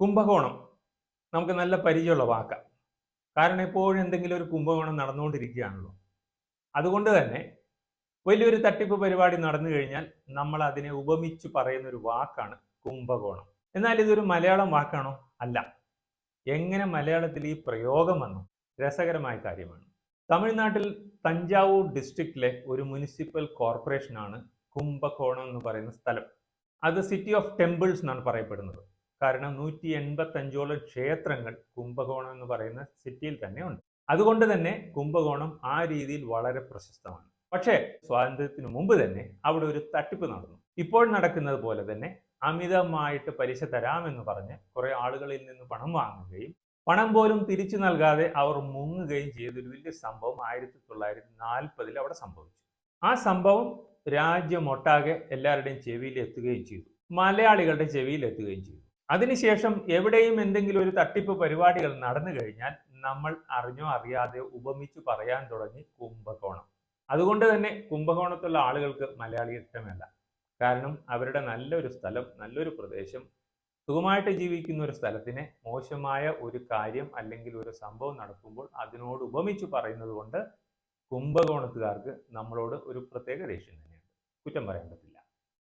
കുംഭകോണം. നമുക്ക് നല്ല പരിചയമുള്ള വാക്കാണ് കാരണം എപ്പോഴും എന്തെങ്കിലും ഒരു കുംഭകോണം നടന്നുകൊണ്ടിരിക്കുകയാണല്ലോ. അതുകൊണ്ട് തന്നെ വലിയൊരു തട്ടിപ്പ് പരിപാടി നടന്നു കഴിഞ്ഞാൽ നമ്മൾ അതിനെ ഉപമിച്ച് പറയുന്ന ഒരു വാക്കാണ് കുംഭകോണം. എന്നാൽ ഇതൊരു മലയാളം വാക്കാണോ? അല്ല. എങ്ങനെ മലയാളത്തിൽ ഈ പ്രയോഗം വന്നു? രസകരമായ കാര്യമാണ്. തമിഴ്നാട്ടിൽ തഞ്ചാവൂർ ഡിസ്ട്രിക്റ്റിലെ ഒരു മുനിസിപ്പൽ കോർപ്പറേഷനാണ് കുംഭകോണം എന്ന് പറയുന്ന സ്ഥലം. അത് സിറ്റി ഓഫ് ടെമ്പിൾസ് എന്നാണ് പറയപ്പെടുന്നത്. കാരണം നൂറ്റി എൺപത്തഞ്ചോളം ക്ഷേത്രങ്ങൾ കുംഭകോണം എന്ന് പറയുന്ന സിറ്റിയിൽ തന്നെ ഉണ്ട്. അതുകൊണ്ട് തന്നെ കുംഭകോണം ആ രീതിയിൽ വളരെ പ്രശസ്തമാണ്. പക്ഷേ സ്വാതന്ത്ര്യത്തിന് മുമ്പ് തന്നെ അവിടെ ഒരു തട്ടിപ്പ് നടന്നു. ഇപ്പോൾ നടക്കുന്നത് പോലെ തന്നെ അമിതമായിട്ട് പലിശ തരാമെന്ന് പറഞ്ഞ് കുറെ ആളുകളിൽ നിന്ന് പണം വാങ്ങുകയും പണം പോലും തിരിച്ചു നൽകാതെ അവർ മുങ്ങുകയും ചെയ്തൊരു വലിയ സംഭവം ആയിരത്തി തൊള്ളായിരത്തി നാൽപ്പതിൽ അവിടെ സംഭവിച്ചു. ആ സംഭവം രാജ്യമൊട്ടാകെ എല്ലാവരുടെയും ചെവിയിൽ എത്തുകയും ചെയ്തു. മലയാളികളുടെ ചെവിയിൽ എത്തുകയും ചെയ്തു. അതിനുശേഷം എവിടെയും എന്തെങ്കിലും ഒരു തട്ടിപ്പ് പരിപാടികൾ നടന്നു കഴിഞ്ഞാൽ നമ്മൾ അറിഞ്ഞോ അറിയാതെ ഉപമിച്ചു പറയാൻ തുടങ്ങി കുംഭകോണം. അതുകൊണ്ട് തന്നെ കുംഭകോണത്തുള്ള ആളുകൾക്ക് മലയാളി ഇഷ്ടമല്ല. കാരണം അവരുടെ നല്ലൊരു സ്ഥലം നല്ലൊരു പ്രദേശം സുഖമായിട്ട് ജീവിക്കുന്ന ഒരു സ്ഥലത്തിനെ മോശമായ ഒരു കാര്യം അല്ലെങ്കിൽ ഒരു സംഭവം നടക്കുമ്പോൾ അതിനോട് ഉപമിച്ചു പറയുന്നത് കൊണ്ട് കുംഭകോണത്തുകാർക്ക് നമ്മളോട് ഒരു പ്രത്യേക ദേഷ്യം തന്നെയുണ്ട്. കുറ്റം പറയാൻ പറ്റില്ല.